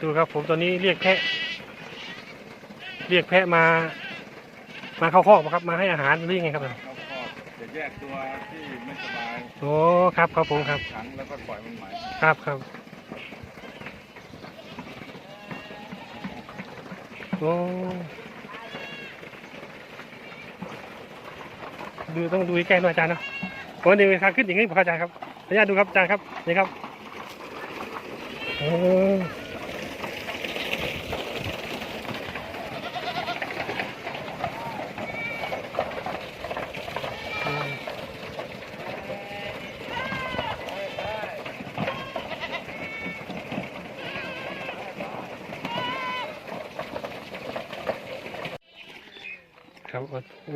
ดูครับผมตอนนี้เรียกแพะ เรียกแพะมา มาเข้าคอกปะครับ มาให้อาหารหรือยังไงครับเขาก็จะแยกตัวที่ไม่สบายโอ้ครับครับผมครับขังแล้วก็ปล่อยมันใหม่ครับครับโอ้ดูต้องดูใกล้ๆหน่อยอาจารย์เนาะโอ้หนึ่งทางขึ้นอย่างนี้ผมเข้าใจครับขออนุญาตดูครับอาจารย์ครับนี่ครับโอ้อื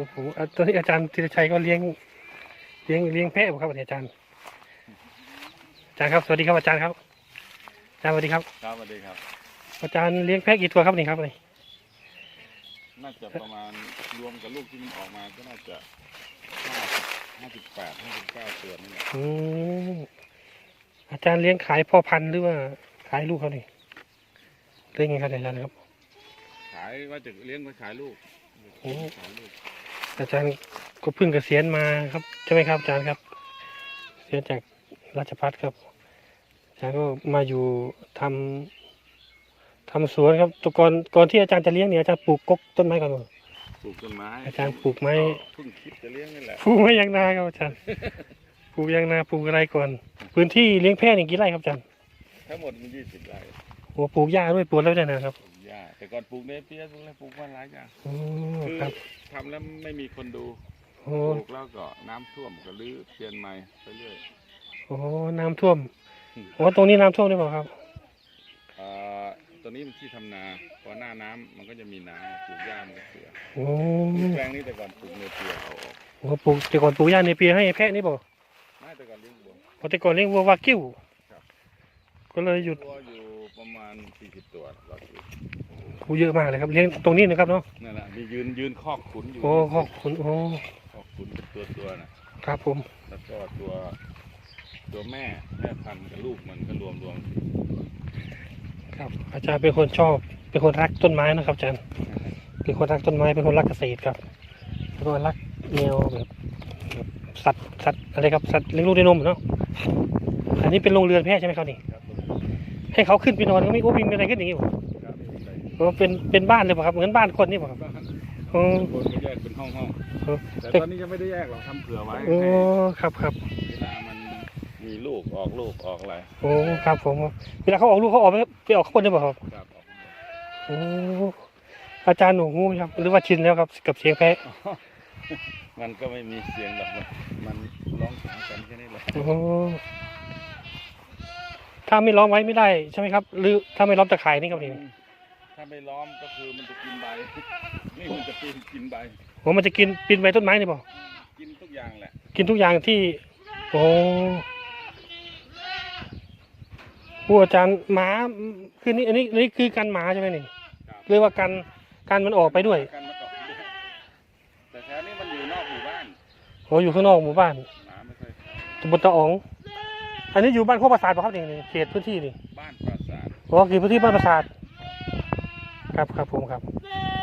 อ้โหอะตอนนี้อาจารย์ธีรชัยก็เลี้ยง เลี้ยงเลี้ยงแพะบ่ครับวันนี้อาจารย์ อาจารย์ครับ สวัสดีครับอาจารย์ครับ อาจารย์สวัสดีครับ ครับสวัสดีครับ อาจารย์เลี้ยงแพะกี่ตัวครับนี่ครับนี่น่าจะประมาณรวมกับลูกที่มันออกมาก็น่าจะห้าสิบแปดห้าสิบเก้าตัวนี่แหละอืมอาจารย์เลี้ยงขายพ่อพันธุ์หรือว่าขายลูกเขานี่เลี้ยงไงครับอาจารย์ครับ ขายว่าจะเลี้ยงไว้ขายลูกโอ้ขายลูก อาจารย์ก็เพิ่งเกษียณมาครับใช่ไหมครับอาจารย์ครับเกษียณจากราชพัฒครับอาจารย์ก็มาอยู่ทำทำสวนครับแตก่อนก่อนที่อาจารย์จะเลี้ยงเนี่ยอาจารย์ปลูกกกต้นไม้ก่อนเหรอปลูกต้นไม้อาจารย์ปลูกไม้เพิ่งคิดจะเลี้ยงนี่แหละปลูกไม้ยางนาครับอาจารย์ปลูกยางนาปลูกอะไรก่อน พื้นที่เลี้ยงแพะนี่กี่ไร่ครับอาจารย์ทั้งหมดมันยี่สิบไร่โอ้ปลูกหญ้าด้วยปลูกแล้วด้วยนะครับปลูก หญ้าแต่ก่อนปลูกเนเปียสปลูกอะไรปลูกมาหลายอย่างโอ้คือครับทำแล้วไม่มีคนดูโอ้ปลูกแล้วก็น้ำท่วมก็รื้อเปลี่ยนใหม่ไปเรื่อยโอ้น้ำท่วมโอ้ตรงนี้น้ำท่วมได้เปล่าครับเอ่อตอนนี้มันที่ทำนาพอหน้าน้ำมันก็จะมีน้ำปลูกหญ้ามันก็เสียโอ้แปลงนี้แต่ก่อนปลูกเนเปียเอาออกโหปลูกแต่ก่อนปลูกหญ้าในเปียให้แพะนี่บอกไม่แต่ก่อนเลี้ยงวัวพอแต่ก่อนเลี้ยงวัววากิ้วครับ ก็เลยหยุด วัวอยู่ประมาณ40ตัวต่อชีวิตโอ้ เยอะมากเลยครับเลี้ยงตรงนี้นะครับเนาะนั่นแหละมียืนยืนคอกขุนอยู่โอ้ขอบคุณโอ้คอกขุนเป็นตัวตัวๆนะครับผมแล้วก็ตัวตัวแม่แม่พันธุ์กับลูกมันก็รวมรวมครับอาจารย์เป็นคนชอบ เป็นคนรักต้นไม้นะครับอาจารย์เป็นคนรักต้นไม้เป็นคนรักเกษตรครับแล้วก็รักแนวแบบแบบสัตว์สัตว์อะไรครับสัตว์เลี้ยงลูกด้วยนมเนาะอันนี้เป็นโรงเรือนแพะใช่ไหมครับนี่ครับให้เขาขึ้นไปนอนก็ไม่โอ้มีอะไรขึ้นอย่างนี้บ่ค รับใส่โอ้เป็นเป็นบ้านเลยป่ะครับเหมือนบ้านคนนี่ป่ะครับบ้านโอ้คนก็แยกเป็นห้องห้องโอ้ๆแต่ตอนนี้ยังไม่ได้แยกหรอกทำเผื่อไว้โอ้ให้ครับครับเวลามันมีลูกออกลูกออกอะไรโอ้ครับผมเวลาเขาออกลูกเขาออกไปไปออกข้างบนได้ป่ะครับครับออกหมดโอ้อาจารย์หนูงูไหมครับ หรือว่าชินแล้วครับกับเสียงแพะมันก็ไม่มีเสียงหรอกมันมันร้องหากันแค่นี้แหละโอ้ถ้าไม่ล้อมไว้ไม่ได้ใช่ไหมครับ หรือถ้าไม่ล้อมตะข่ายนี่ครับนี่ ถ้าไม่ล้อมก็คือมันจะกินใบ นี่มันจะปีนกินใบ โอ้มันจะกินปีนใบต้นไม้นี่ป่ะกินทุกอย่างแหละ กินทุกอย่างที่ โอ้ผู้อาจารย์หมาคือนี่อันนี้อันนี้คือกันหมาใช่ไหมนี่ครับ เรียกว่ากันกันมันออกไปด้วยกันมาก่อนแต่แถวนี้มันอยู่นอกหมู่บ้านโอ้อยู่ข้างนอกหมู่บ้านหมาไม่ค่อยตำบลตะอ๋อง อันนี้อยู่บ้านโคกประสาทป่ะครับนี่นี่เขตพื้นที่นี่บ้านปราสาทอ๋อเขตพื้นที่บ้านประสาท ครับครับผมครับ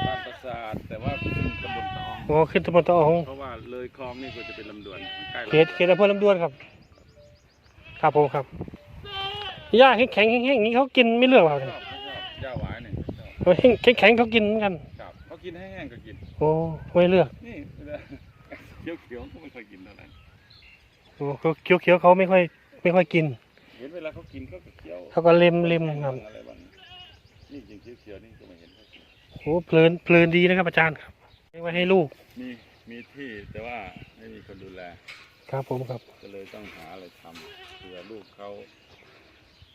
บ้านปราสาทแต่ว่าขึ้นตำบลตะอองอ๋อขึ้นตำบลตะอ๋องเพราะว่าเลยคลองนี่ก็จะเป็นลำดวนมันใกล้เขตเขตอำเภอลำดวนครับ ครับผมครับหญ้าแข็งแข็งๆแห้งๆอย่างนี้เขากินไม่เลือกเปล่าชเนี่ยอบเขาชอบย่าหวายเนี่ยชอบเออแห้งแข็งๆเขากินเหมือนกันครับเขากินแห้งๆก็กิน โอ้ไม่เลือกนี่เวลาเขียวๆเขาไม่ค่อยกินเท่าไหร่โอ้เขาเคี้ยวๆเขาไม่ค่อยไม่ค่อยกินเห็นเวลาเขากินเขาก็เคี้ยวเขาก็เล็มเล็มครับอะไรบ้างนี่จริงเขียวๆนี่ โอ้เพลินเพลินดีนะครับ อาจารย์ครับเลี้ยงไว้ให้ลูก มีมีที่แต่ว่าไม่มีคนดูแล ครับผมครับ ก็เลยต้องหาอะไรทำเผื่อลูกเขา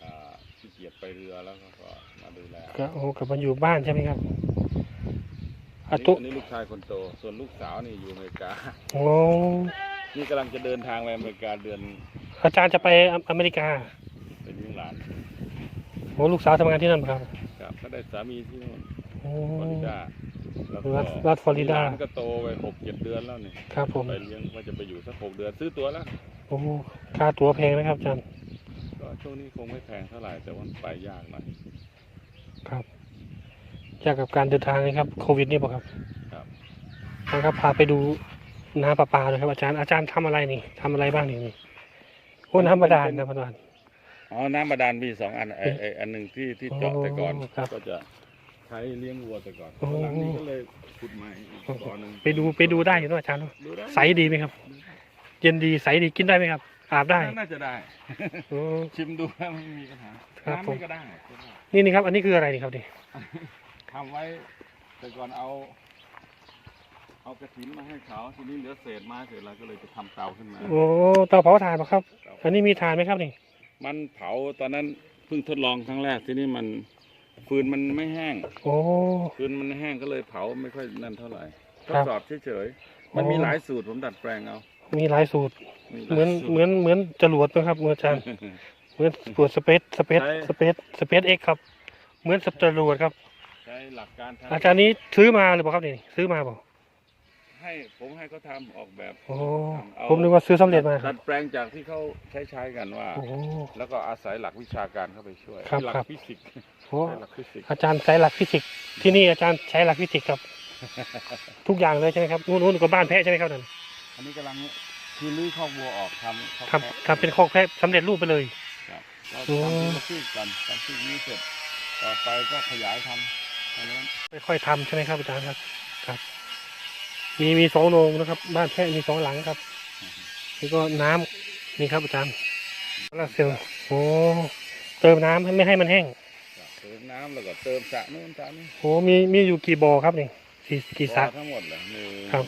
อ่าขี้เกียจไปเรือแล้วก็ก็มาดูแลก็โอ้กลับมาอยู่บ้านใช่ไหมครับอัอานนี้ตุอันนี้ลูกชายคนโต ส่วนลูกสาวนี่อยู่อเมริกาโอ้นี่กำลังจะเดินทางไปอเมริกาเดือน อาจารย์จะไปออเมริกาไปเลี้ยงหลานโอ้ลูกสาวทำงานที่นั่นปะครับ ครับก็ได้สามีที่นู่น โอ้ ฟลอริดาแล้วก็รัฐรัฐฟลอริดาหลานก็โตไปหกเจ็ดเดือนแล้วนี่ครับผม ไปเลี้ยงว่าจะไปอยู่สักหกเดือนซื้อตัวแล้วโอ้ค่าตั๋วแพงนะครับอาจารย์ ก็ช่วงนี้คงไม่แพงเท่าไหร่แต่ว่าไปยากหน่อยครับยากกับการเดินทางนะครับโควิดนี่บอกครับครับนะครับพาไปดูน้ำประปาเลยครับอาจารย์อาจารย์ทำอะไรนี่ทำอะไรบ้างนี่นี่โอ้น้ำบาดาลน้ำบาดาลอ๋อน้ำบาดาลมีสองอันไอไออันหนึ่งที่ที่เจาะแต่ก่อน โอ้ครับ ก็จะใช้เลี้ยงวัวแต่ก่อนโอ้ หลังนี้ก็เลยขุดใหม่อีกบ่อหนึ่งไปดูไปดูได้อยู่เนอะอาจารย์เนอะดูได้ใสดีไหมครับ เย็นดีใสดีกินได้ไหมครับ อาบได้น่าจะได้โอ้ชิมดูว่าไม่มีปัญหาครับน้ำผมนี่ก็ได้ก็ได้นี่นี่ครับอันนี้คืออะไรนี่ครับนี่ทำไว้แต่ก่อนเอา เอากระถินมาให้เขาทีนี้เหลือเศษไม้เศษอะไรก็เลยจะทำเตาขึ้นมา โอ้เตาเผาถ่านปะครับ อันนี้มีถ่านไหมครับนี่มันเผาตอนนั้นเพิ่งทดลองครั้งแรกทีนี้มัน ฟืนมันไม่แห้ง โอ้ ฟืนมันไม่แห้งก็เลยเผาไม่ค่อยนั่นเท่าไหร่ทครัดบสอบเฉยๆมันโอ้มีหลายสูตรผมดัดแปลงเอา มีหลายสูตรมีหเหลายมือนสูตรเหมือนเหมือนจรวดไหมครับเหมือนอาจารย์ เหมือนตรวจสเปซสเปซใช่สเปซสเปซเอ็กครับ เหมือนสจรวดครับ ใช้หลักการทอาจารย์นี้ซื้อมาหรือเปล่าครับนี่ซื้อมาเปล่าำ ให้ผมให้เขาทำออกแบบโอ้เอาผมนึกว่าซื้อสำเร็จมาคดัรับ ดแปลงจากที่เขาใช้ใช้กันว่า โอ้ แล้วก็อาศัยหลักวิชาการเข้าไปช่วยครับหลัครับ ฟิสิกส์โหใช้หลักฟิสิกส์อาจารย์ใช้หลักฟิสิกส์ที่นี่อาจารย์ใช้หลักฟิสิกส์ครับ ทุกอย่างเลยใช่ไหมครับนู่นนู่นก็บ้านแพะใช่ไหมครับนั่นอันนี้กำลังคือลื้อคอกวัวออกทำคอกครับแพะทำเป็นคอกแพะสำเร็จรูปไปเลย ครับเราโอ้ ทำเป็นซีกก่อนทำซีกนี้เสร็จต่อไปก็ขยายทำอันนั้นค่อยๆทำใช่ไหมครับอาจารย์ครับครับ มีมีสองโรงนะครับ บ้านแพะมีสองหลังครับนี่ก็น้ำนี่ครับอาจารย์แล้วเซลล์โอ้เติมน้ำให้ไม่ให้มันแห้งเติมน้ำแล้วก็เติมสระนู่นสระนี่โอ้มีมีอยู่กี่บ่อครับนี่กี่กี่สระบ่อทั้งหมดเลยหนึ่งครับ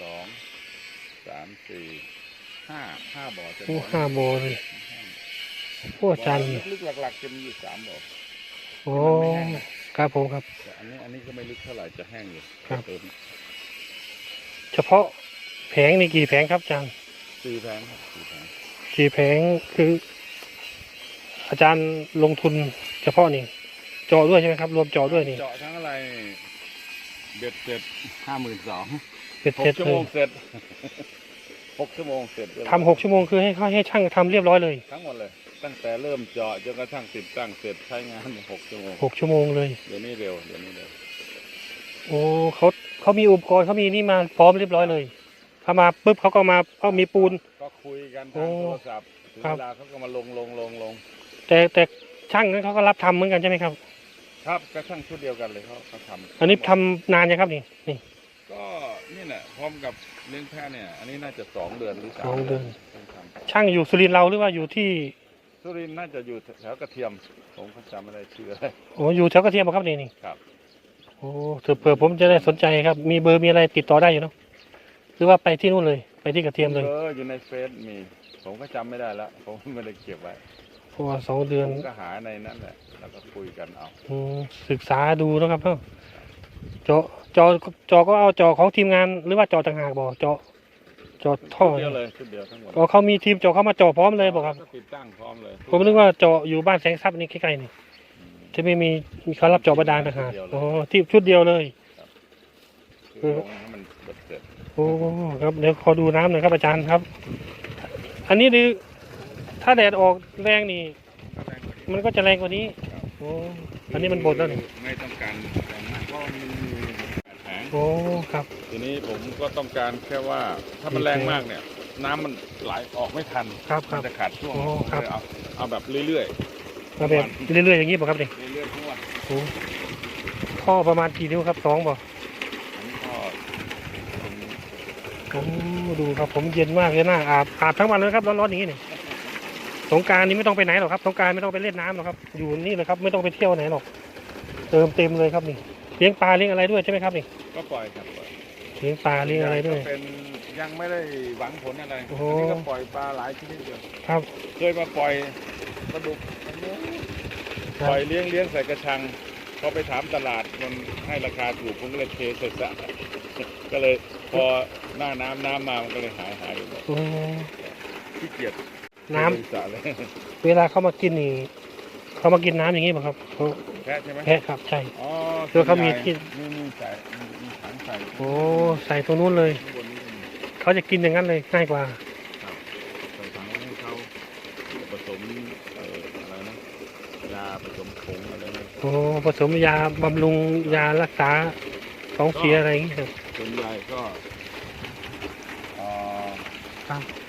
สองสามสี่ห้าห้าบ่อจะโอ้ห้าบ่อเลยโอ้อาจารย์ลึกๆหลักๆจะมีอยู่สามบ่อโอ้ครับผมครับแต่อันนี้อันนี้ก็ไม่ลึกเท่าไหร่จะแห้งอยู่ครับ เติมเฉพาะแผงนี่กี่แผงครับอาจารย์สี่แผงครับสี่แผงกี่แผงคือ อาจารย์ลงทุนเฉพาะนี่เจาะด้วยใช่ไหมครับ รวมเจาะด้วยนี่เจาะทั้งอะไรเบ็ดเสร็จห้าหมื่นสองเป็นหเสร็กจชั่วเลโมยงเสร็จหกชั่วโมงเสร็จทำหกชั่วโมงคือให้เขาให้ช่างทำเรียบร้อยเลยทั้งหมดเลย ตั้งแต่เริ่มเจาะจนกระทั่งติดตั้งเสร็จใช้งานหกชั่วโมงหกชั่วโมงเลย เดี๋ยวนี้เร็วเดี๋ยวนี้เร็วโอ้เขา เขามีอุปกรณ์เขามีนี่มาพร้อมเรียบร้อยเลยเขามาปุ๊บเขาก็มาเอามีปูน ก็คุยกันโอ้ทางโทรศัพท์ถึงครับเวลาเขาก็มาลงลงลงลงแต่แต่ช่างนั้นเขาก็รับทำเหมือนกันใช่ไหมครับ ครับกระทั่งชุดเดียวกันเลยเขาเขาทำอันนี้ทำนานยังครับนี่นี่ก็นี่แหละพร้อมกับเลี้ยงแพะเนี่ย อันนี้น่าจะสองเดือนหรือสามสองเดือนต้องทช่างอยู่สุรินทร์เราหรือว่าอยู่ที่ำสุรินทร์น่าจะอยู่แถวกระเทียมผมก็จำไม่ได้ชื่ออะไรโอ้อยู่แถวกระเทียมเหรอครับนี่นี่ครับโอ้เผื่อเผื่อผมจะได้สนใจครับ มีเบอร์มีอะไรติดต่อได้อยู่เนาะหรือว่าไปที่นู่นเลย ไปที่กระเทียมเลยเบอร์อยู่ในเฟซมี ผมก็จำไม่ได้แล้วผมไม่ได้เก็บไว้เพราะว่าสองเดือนผมก็หาในนั้นแหละแล้วก็คุยกันเอาอืมศึกษาดูนะครับเนาะเจาะเจาะเจาะก็เอาเจาะของทีมงานหรือว่าเจาะต่างหากบอกเจาะเจาะท่อชุดเดียวเลยชุดเดียวทั้งหมดอ๋อเขามีทีมเจาะเข้ามาเจาะพร้อมเลยบอกครับก็ติดตั้งพร้อมเลย ผมนึกว่าเจาะอยู่บ้านแสงทรัพย์นี่ใกล้ๆนี่ จะไม่มีมีเขารับเจาะบาดาลต่างหากอ๋อที่ชุดเดียวเลยคือลงให้มันเบ็ดเสร็จโอ้ครับเดี๋ยวขอดูน้ำหน่อยครับอาจารย์ครับ อันนี้คือถ้าแดดออกแรงนี่มันก็จะแรงกว่านี้โอ้อันนี้มันบดแล้วนี่ไม่ต้องการแรงมากเพราะมันมีแผงโอ้ครับ ทีนี้ผมก็ต้องการแค่ว่าถ้ามันแรงมากเนี่ย น้만มันไหลออกไม่ทันครับคมัรันบจะขาดช่วงโอ้ครับ เลยเอาเอาแบบเรื่อย มาแบบเรื่อยๆอย่างนี้ป่ะครับนี่ๆเรื่อยๆทุกวันโอ้ท่อประมาณกี่นิ้วครับสองบ่อันนี้ก็ผมโอ้ดูครับผมเย็นมากเลยนะอาบอาบทั้งวันเลยครับร้อนๆอย่างนี้นี่สงกรารนี้ไม่ต้องไปไหนหรอกครับสงกรารไม่ต้องไปเล่นน้ำหรอกครับอยู่นี่เลยครับไม่ต้องไปเที่ยวไหนหรอกเติมเต็มเลยครับนี่เลี้ยงปลาเลี้ยงอะไรด้วยใช่ไหมครับนี่ก็ปล่อยครับปล่อยเลี้ยงปลาเลี้ยงอะไรด้วยก็เป็นยังไม่ได้หวังผลอะไรโอ้โหอันนี้ก็ปล่อยปลาหลายชนิดเดียวครับเคยมาปล่อยปลาดุกอันนี้ครั ปล่อยบเลี้ยงเลี้ยงใส่กระชังพอไปถามตลาดมันให้ราคาถูกผมก็เลยเทใส่สระก็เลยพอหน้าน้ำน้ำมามันก็เลยหายหายไปหมดโอ้ขี้เกียจน้ำ เทลงสระเลยเวลาเขามากินนี่เขามากินน้ำอย่างนี้ป่ะครับเขาแพะใช่ไหมแพะครับใช่ อ๋อเดี๋ยวเขามีที่มีมีใส่มีมีถังใส่โอ้ใส่ตรงนู้นเลย ข้างบนนี้ก็มี เขาจะกินอย่างนั้นเลยง่ายกว่าใส่ถังให้เขาผสมเอ่ออะไรนะยาผ สมผงอะไรนะโอ้อ้ผสมยาบำรุงยารักษาท้องเสียอะไรอย่างเงี้ยครับ ส่วนใหญ่ก็เอ่อครับ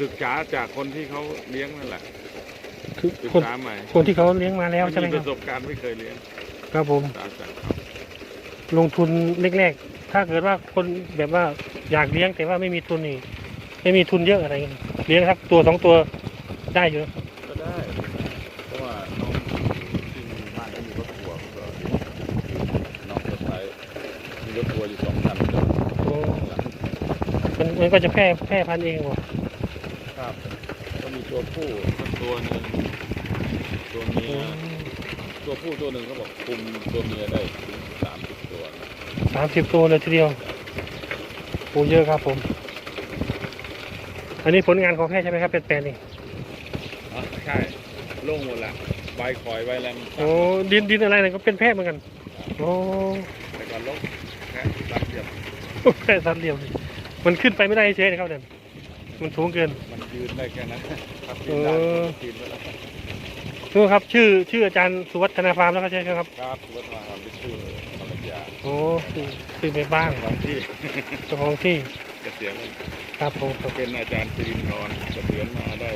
ศึกษาจากคนที่เขาเลี้ยงนั่นแหละคือศึกคนษาใหม่คนที่เขาเลี้ยงมาแล้วใช่ไหมมีคปรับ ระสบการณ์ไม่เคยเลี้ยงครับผมศึกษาจากเขาลงทุนแรกๆ ถ้าเกิดว่าคนแบบว่าอยากเลี้ยงแต่ว่าไม่มีทุนนี่ ไม่มีทุนเยอะอะไรเงี้ยเลี้ยงสักตัวสองตัวได้อยู่ก็ได้เพราะว่าน้องที่มีบ้านที่มีรถทัวร์ก็น้องจะใช้มีรถทัวร์อยู่สองคันก็ โอ้ มันมันก็จะแพร่แพร่พันธุ์เองบ่ครับก็มีตัวผู้สักตัวหนึ่งตัวเมียตัวผู้ตัวหนึ่งเขาบอกคุมตัวเมียได้ถึงสามสิบตัวนะสามสิบตัวเลยทีเดียวโอ้เยอะครับผม อันนี้ผลงานของแพทย์ใช่ไหมครับเป็นแปลนนี่อ๋อใช่โล่งหมดละใบคอยใบแรงโอ้ดินดินอะไรเนี่ยก็เป็นแพทย์เหมือนกัน โอ้แต่ก่อนลกแค่รัดเดียวแค่สัตว์เดียวนี่ มันขึ้นไปไม่ได้เฉยๆนะครับเนี่ยมันสูงเกิน มันยืนได้แค่นั้นครับยืนได้เออยืนไปแล้วนู่นครับชื่อชื่ออาจารย์สุวัฒนาฟาร์มแล้วก็ใช่ไหมครับครับสุวัฒนาความที่ชื่อภรรยาโอ้ชื่อชื่อไปบ้างบางที่เจ้าของที่เกษียณแล้วครับผมครับเป็นอาจารย์สิรินทรเกษียณมาได้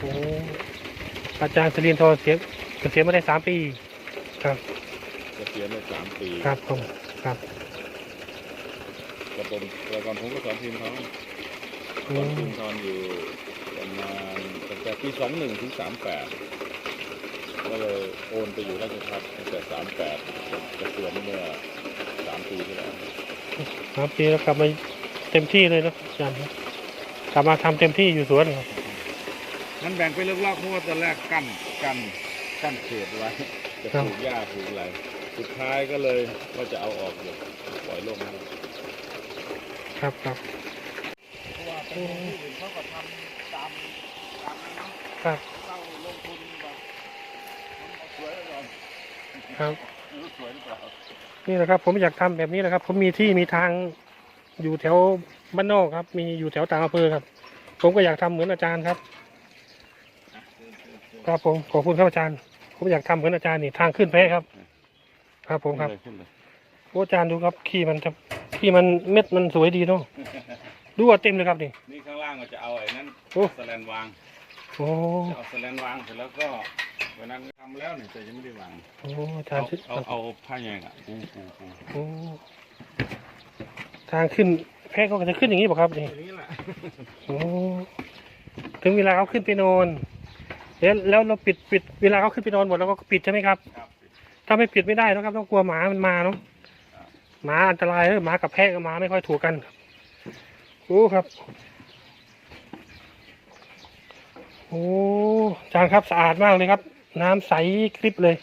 โอ้อาจารย์สรีนทรเสียเกษียณมาได้สามปี ครับเกษียณได้สามปีครับผมครับ แต่ผมแต่ก่อนผมก็สอนทีมเขาอืสอนมทีมทอนอยู่ประมาณตั้งแต่ปีสองหนึ่งถึงสามแปดก็เลยโอนไปอยู่ราชพัฒตั้งแต่สามแปดเกษียณเมื่อสามปีที่แล้วสามปีแล้วกลับมาเต็มที่เลยเนอะอาจารย์ครับกลับมาทำเต็มที่อยู่สวนครับมันแบ่งไปเลือกๆเพราะว่าตอนแรกกั้นกั้นกั้นเขตไว้จะปลูกหญ้าปลูกอะไรสุดท้ายก็เลยว่าจะเอาออกเลยปล่อยโลกให้ ครับครับเพราะว่าเป็นคนที่อื่นเขาก็ทำตามตามนั้นเนาะครับเราลงทุนแบบมันเอาสวยไว้ก่อนครับไม่รู้สวยหรือเปล่านี่แหละครับ ผมอยากทำแบบนี้แหละครับ ผมมีที่มีทางอยู่แถวบ้านนอกครับ มีอยู่แถวต่างอำเภอครับ ผมก็อยากทำเหมือนอาจารย์ครับ ครับผมขอบคุณครับอาจารย์ ผมอยากทำเหมือนอาจารย์นี่ทางขึ้นแพ้ครับ ครับผมครับขึ้นเลยโอ้อาจารย์ดูครับ ขี้มันจะ ขี้มันเม็ดมันสวยดีเนาะดูว่าเต็มเลยครับนี่ นี่ข้างล่างก็จะเอาไอ้นั้นโอ้ สแลนวางโอ้จะเอาสแลนวางเสร็จแล้วก็วันนั้นทำแล้วเนี่ยแต่ยังไม่ได้วางโอ้อาจาเอารย์ชื่อเอาเอาผ้าแยงอะปูปูปูโอ้ทางขึ้นแพ้ก็จะขึ้นอย่างนี้ป่ะครับนี่ อย่างนี้แหละโอ้ถึงเวลาเขาขึ้นไปนอน แล้วแล้วเราปิดปิดเวลาเขาขึ้นไปนอนหมดแล้วก็ปิดใช่ไหมครับ ครับ ถ้าไม่ปิดไม่ได้นะครับต้องกลัวหมามันมาเนาะห มาอันตรายเออหมากับแพะกับหมาไม่ค่อยถูกกันโอ้ครับ โอ้อาจารย์ครับสะอาดมากเลยครับ น้ำใสคลิปเลย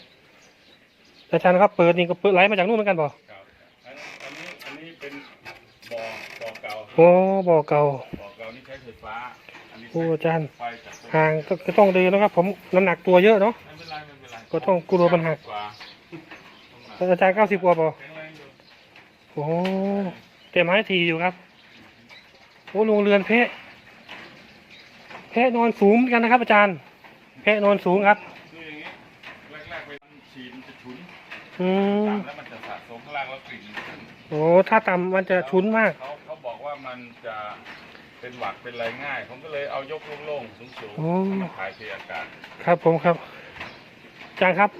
อาจารย์ครับเปิดนี่ก็เปิดไหลมาจากนู่นเหมือนกันบ่ครับอันอันนี้อันนี้เป็นบ่อบ่อเก่าโอ้บ่อเก่าบ่อเก่านี่ใช้ไฟฟ้าอันนี้โอ้ใช้อาจารย์ไฟจากต้นห่างก็ก็ต้องเดินนะครับ ผมน้ำหนักตัวเยอะเนาะไม่เป็นไรไม่เป็นไรก็ต้องกลัวมันหักกว่าอาจารย์เก้าสิบกว่าบ่แข็งแรง อยู่โอ้แต่ไม้ทีอยู่ครับโอ้โรงเรือนแพะแพะนอนสูงเหมือนกันนะครับ อาจารย์แพะนอนสูงครับคืออย่างนี้แรกๆไปฉีดมันจะฉุนอืมตามแล้วมันจะสะสมข้างล่างแล้วกลิ่นมันขึ้นโอ้ถ้าต่ำมันจะชุนมาก เขาเขาบอกว่ามันจะเป็นหวัดเป็นอะไรง่าย ผมก็เลยเอายกโล่งๆสูงโอ้ๆมาถ่ายเทอากาศครับผมครับอาจารย์ครับ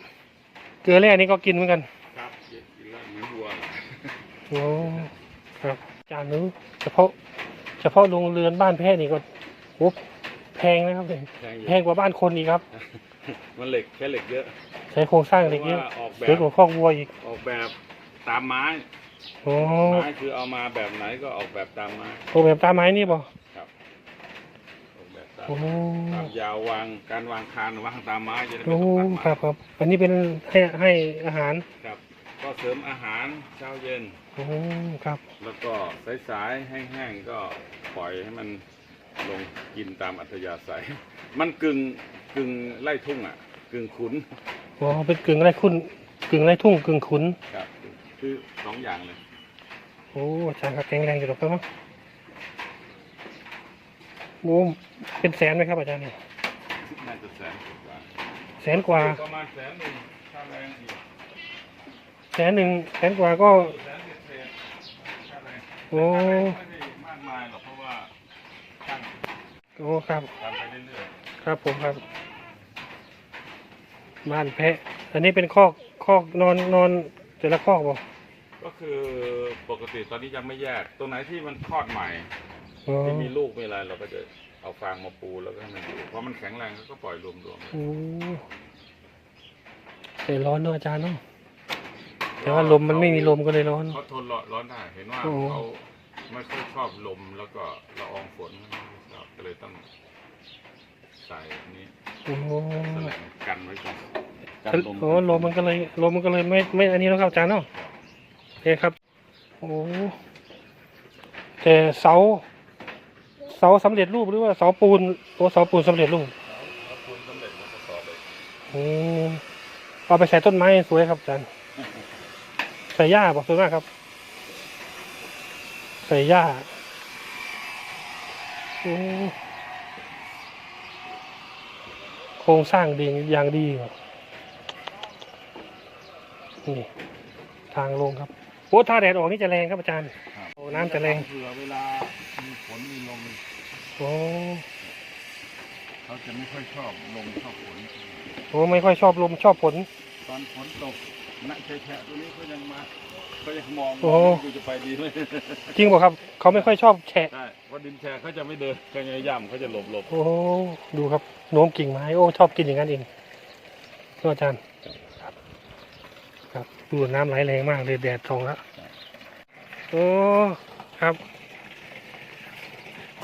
เกลือแร่นี่ก็กินเหมือนกันครับกินแล้วเหมือนวัว โอ้ครับอาจารย์รู้เฉพาะ เฉพาะโรงเรือนบ้านแพะนี่ก็โอ้แพงนะครับเนี่ยแพงอยู่แพงกว่าบ้านคนอีกครับ มันเหล็กใช้เหล็กเยอะใช้โครงสร้างเพเหล็กราะเยว่าอะออกแบเยอะบกว่าคอกวัวอีกออกแบบตามไม้โอ้ไม้คือเอามาแบบไหนก็ออกแบบตามไม้โอ้แบบตามไม้นี่บ่ครับออกแบบตามโอ้ตามยาววางการวางคานวางตามไม้จะได้ไม่โอ้ต้องตัดครัไม้บครับ อันนี้เป็นให้ให้อาหารครับ ก็เสริมอาหารเช้าเย็น โอ้ครับ แล้วก็สายๆแห้งๆก็ปล่อยให้มันลงกินตามอัธยาศัย มันกึ่งกึ่งไล่ทุ่งอะ กึ่งขุนอ๋อเป็นกึ่งไรคุณกึ่งไรทุ่งกึ่งขุนครับ คือสองอย่างเลย โอ้อาจารย์ครับแข็งแรงอยู่หรอกครับมั้งโอ้เป็นแสนไหมครับอาจารย์เนี่ยน่าจะแสนกว่าแสนกว่า ประมาณแสนหนึ่งค่าแรงอีกแส นหนึ่งแสนกว่าก็แสนเศษๆค่าแรงโอ้ไม่ได้มากมายหรอกเพราะว่าตั้งโอ้ครับ ทำไปเรื่อยครับผมครับ บ้านแพะ อันนี้เป็นคอกคอกนอนนอนแต่ละคอกบ่ๆ ก็คือปกติตอนนี้ยังไม่แยก ตรงไหนที่มันคลอดใหม่ อ๋อที่มีลูกมีอะไรเราก็จะเอาฟางมาปูแล้วก็ให้มันอยู่เพราะมันแข็งแรงเขาก็ปล่อยรวมโอ้แต่ร้อนเนอะอาจารย์เนาะ แต่ว่าลมมันไม่มีลมก็เลยร้อนๆเขาทนร้อนได้เห็นว่าโอ้ เขาไม่ค่อยชอบลมแล้วก็ละอองฝนไม่ชอบก็เลยต้องใส่อันนี้โอ้แสลงกันไว้ก่อนกันลมโอ้ลมมันก็เลยลมมันก็เลยไม่ไม่อันนี้แล้วครับอาจารย์เนาะโอเคครับ โอ้แต่เสา เสาสำเร็จรูปหรือว่าเสาปูนตัวเสาปูนสำเร็จรูปเอาปูนสำเร็จมาประกอบเลยอืมเอาไปใส่ต้นไม้สวยครับอาจารย์ใส่หญ้าบอกสวยมากครับ ใส่หญ้าโอ้โครงสร้างดีอย่างดีครับนี่ทางลงครับโอ้ถ้าแดดออกนี่จะแรงครับอาจารย์โอ้น้ำจะแรงเผื่อเวลามีฝนมีลมโอ้เขาจะไม่ค่อยชอบลมชอบฝนโหไม่ค่อยชอบลมชอบฝน ตอนฝนตก นักแฉะๆตัวนี้เขายังมาเขายังมองโอ้ดูจะไปดีไหมจริงป่ะครับ เขาไม่ค่อยชอบแฉะ ใช่ว่าดินแฉะเขาจะไม่เดินเขาจะย่ำเขาจะหลบหลบโอ้ ดูครับโน้มกิ่งไม้โอ้ชอบกินอย่างนั้นเองก็อาจารย์ครับดูน้ำไหลแรงมากเลยแดดส่องแล้วโอ้ครับ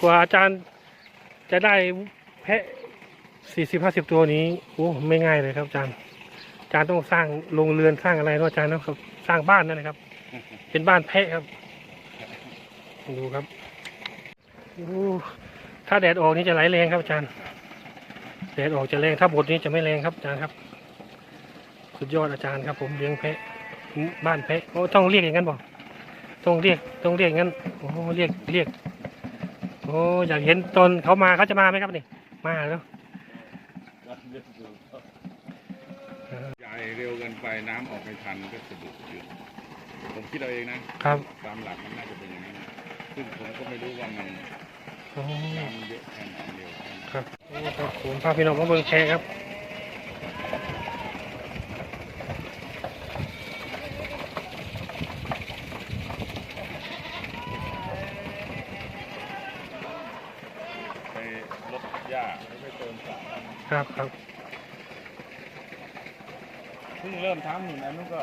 กว่าอาจารย์จะได้แพะสี่สิบห้าสิบตัวนี้โอ้ไม่ง่ายเลยครับอาจารย์ อาจารย์ต้องสร้างโรงเรือนสร้างอะไรเนอะอาจารย์เนะครับ สร้างบ้านนั่นนะครับ เป็นบ้านแพะครับดูครับโอ้ถ้าแดดออกนี่จะไหลแรงครับอาจารย์ แดดออกจะแรงถ้าบดนี้จะไม่แรงครับอาจารย์ครับ สุดยอดอาจารย์ครับ ผมเลี้ยงแพะ บ้านแพะโอ้ต้องเรียกอย่างนั้นบอกต้องเรียกต้องเรียกอย่างนั้นโอ้เรียกเรียกโอ้อยากเห็นตอนเขามาเขาจะมาไหมครับนี่มาแล้ว เร็วเกินไปน้ำออกไม่ทันก็สะดุดหยุดผมคิดเอาเองนะครับ ตามหลักมันน่าจะเป็นอย่างนั้น ซึ่งผมก็ไม่รู้ว่ามันโอ้น้ำมันเยอะแค่ไหนเร็วแค่ไหนครับโอ้ครับผมพาพี่น้องมาเบิ่งแพะครับไปลดหญ้าแล้วไปเติมสารครับครับเพิ่งเริ่มทำหนึ่งอันนู้นก็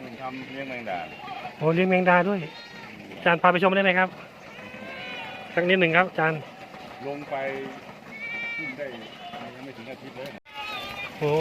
หนึ่งทำเลี้ยงแมงดาโอ้เลี้ยงแมงดาด้วยอาจารย์พาไปชมได้ไหมครับสักนิดหนึ่งครับอาจารย์ลงไปขึ้นได้ยังไม่ถึงอาทิตย์เลยโอ้